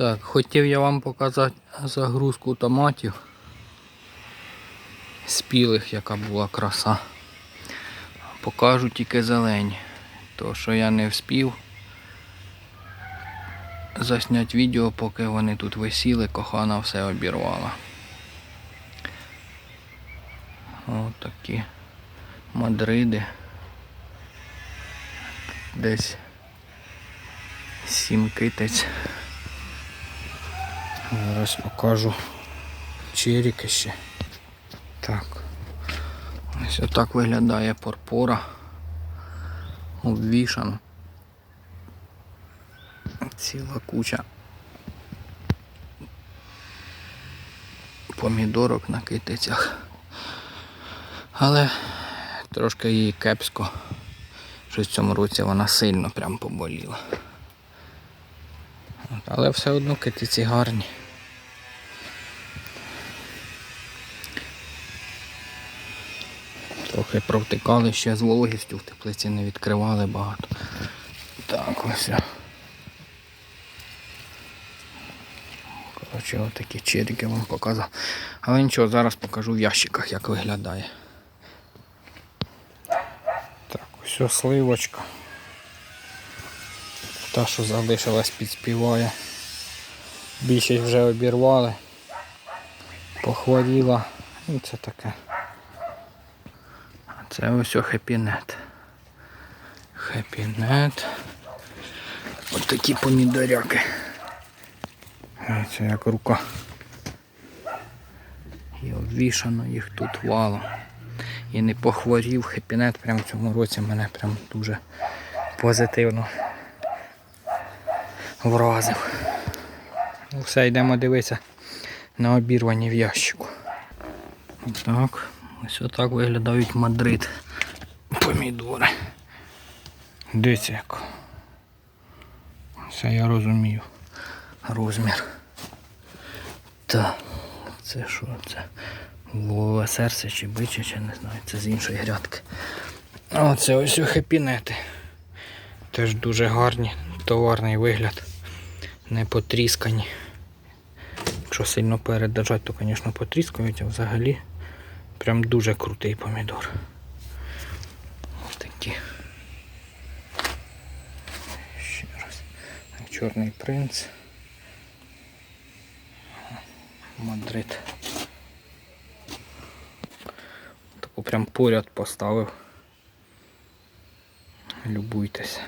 Так, хотів я вам показати загрузку томатів спілих, яка була краса. Покажу тільки зелені. То що я не вспів засняти відео, поки вони тут висіли, кохана все обірвала. Ось такі мадриди. Десь сім китець. Зараз покажу черіки ще. Так. Ось отак виглядає порпора. Обвішана. Ціла куча помідорок на китицях. Але трошки її кепсько. Щось в цьому році вона сильно прям поболіла. Але все одно китиці гарні. Трохи провтикали ще з вологістю в теплиці не відкривали багато. Так, ось. Коротше, отакі черіки вам показав. Але нічого, зараз покажу в ящиках, як виглядає. Так, ось сливочка. Та, що залишилась, підспіває. Більшість вже обірвали. Похворіла. І це таке. Це ось хепінет. Хепінет. Ось такі помідоряки. Це як рука. І обвішано їх тут валом. І не похворів хепінет прямо в цьому році мене прям дуже позитивно вразив. Ну все, йдемо дивитися на обірвані в ящику. Так, ось отак виглядають Мадрид. Помідори. Дивіться як. Все я розумію. Розмір. Так, це що це? Голове серце чи биче, чи не знаю, це з іншої грядки. А Оце ось хепінети. Теж дуже гарні, товарний вигляд. Не потріскані. Якщо сильно передержать, то, звісно, потріскають, а взагалі прям дуже крутий помідор. Ось такі. Ще раз. Чорний принц. Мадрид. Таку прям поряд поставив. Любуйтеся.